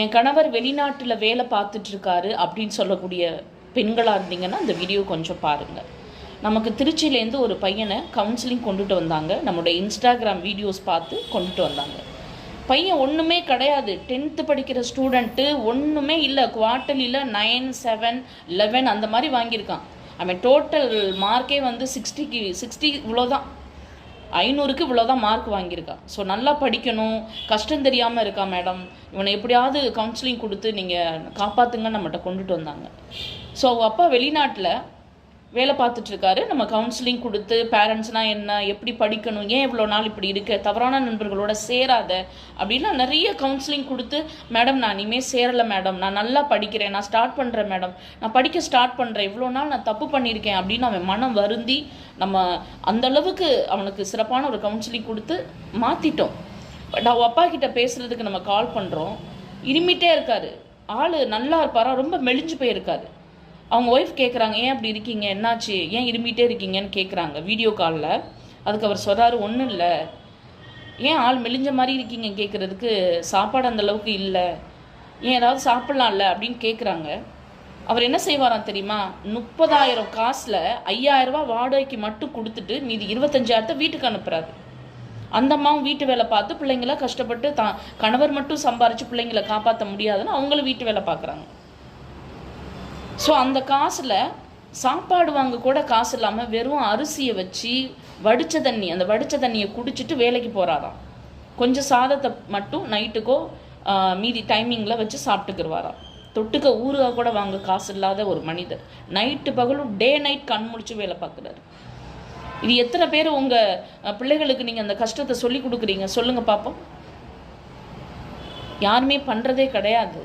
என் கணவர் வெளிநாட்டில் வேலை பார்த்துட்டு இருக்காரு அப்படின்னு சொல்லக்கூடிய பெண்களாக இருந்தீங்கன்னா இந்த வீடியோ கொஞ்சம் பாருங்கள் நமக்கு திருச்சியிலேருந்து ஒரு பையனை கவுன்சிலிங் கொண்டுட்டு வந்தாங்க. நம்மளுடைய இன்ஸ்டாகிராம் வீடியோஸ் பார்த்து கொண்டுட்டு வந்தாங்க. பையன் ஒன்றுமே கிடையாது. டென்த்து படிக்கிற ஸ்டூடெண்ட்டு ஒன்றுமே இல்லை. குவார்ட்டர்லியில் நைன் செவன் லெவன் அந்த மாதிரி வாங்கியிருக்கான். அவன் டோட்டல் மார்க்கே வந்து சிக்ஸ்டிக்கு சிக்ஸ்டி இவ்வளோதான் ஐநூறுக்கு இவ்வளோதான் மார்க் வாங்கியிருக்கான் ஸோ நல்லா படிக்கணும். கஷ்டம் தெரியாமல் இருக்கா மேடம் இவனை எப்படியாவது கவுன்சிலிங் கொடுத்து நீங்கள் காப்பாற்றுங்கன்னு நம்மகிட்ட கொண்டுட்டு வந்தாங்க. ஸோ அவங்க அப்பா வெளிநாட்டில் வேலை பார்த்துட்டு இருக்காரு நம்ம கவுன்சிலிங் கொடுத்து பேரண்ட்ஸ்னால் என்ன எப்படி படிக்கணும் ஏன் இவ்வளோ நாள் இப்படி இருக்க தவறான நண்பர்களோட சேராத அப்படின்னா நிறைய கவுன்சிலிங் கொடுத்து மேடம் நான் இனிமேல் சேரலை மேடம் நான் நல்லா படிக்கிறேன். நான் ஸ்டார்ட் பண்ணுறேன் மேடம் நான் படிக்க ஸ்டார்ட் பண்ணுறேன் இவ்வளோ நாள் நான் தப்பு பண்ணியிருக்கேன். அப்படின்னு அவன் மனம் வருந்தி நம்ம அந்தளவுக்கு அவனுக்கு சிறப்பான ஒரு கவுன்சிலிங் கொடுத்து மாற்றிட்டோம் பட் அவள் அப்பா கிட்ட பேசுகிறதுக்கு நம்ம கால் பண்ணுறோம் இருமிட்டே இருக்காரு. ஆள் நல்லா இருப்பாரா? ரொம்ப மெலிஞ்சு போயிருக்காரு. அவங்க ஒய்ஃப் கேட்குறாங்க ஏன் அப்படி இருக்கீங்க? என்னாச்சு? ஏன் இருமிட்டே இருக்கீங்கன்னு கேட்குறாங்க வீடியோ காலில் அதுக்கு அவர் சொல்கிறாரு ஒன்றும் இல்லை. ஏன் ஆள் மெலிஞ்ச மாதிரி இருக்கீங்க? கேட்குறதுக்கு சாப்பாடு அந்தளவுக்கு இல்லை. ஏன் ஏதாவது சாப்பிட்லாம்ல அப்படின்னு கேட்குறாங்க அவர் என்ன செய்வாராம் தெரியுமா? முப்பதாயிரம் காசில் ஐயாயிரரூபா வாடகைக்கு மட்டும் கொடுத்துட்டு மீதி இருபத்தஞ்சாயிரத்தை வீட்டுக்கு அனுப்புறாரு. அந்த அம்மாவும் வீட்டு வேலை பார்த்து பிள்ளைங்கள கஷ்டப்பட்டு தான் கணவர் மட்டும் சம்பாரித்து பிள்ளைங்களை காப்பாற்ற முடியாதுன்னு அவங்களும் வீட்டு வேலை பார்க்குறாங்க. ஸோ அந்த காசில் சாப்பாடு வாங்க கூட காசு இல்லாமல் வெறும் அரிசியை வச்சு வடித்த தண்ணி அந்த வடித்த தண்ணியை குடிச்சிட்டு வேலைக்கு போகிறாராம் கொஞ்சம் சாதத்தை மட்டும் நைட்டுக்கோ மீதி டைமிங்கில் வச்சு சாப்பிட்டுக்குருவாராம். தொட்டுக்க ஊறுகாய் கூட வாங்க காசு இல்லாத ஒரு மனிதர். நைட்டு பகலும் டே நைட் கண் முடிச்சு வேலை பார்க்குறாரு. இது எத்தனை பேர் உங்கள் பிள்ளைகளுக்கு நீங்கள் அந்த கஷ்டத்தை சொல்லி கொடுக்குறீங்க? சொல்லுங்கள் பார்ப்போம் யாருமே பண்ணுறதே கிடையாது.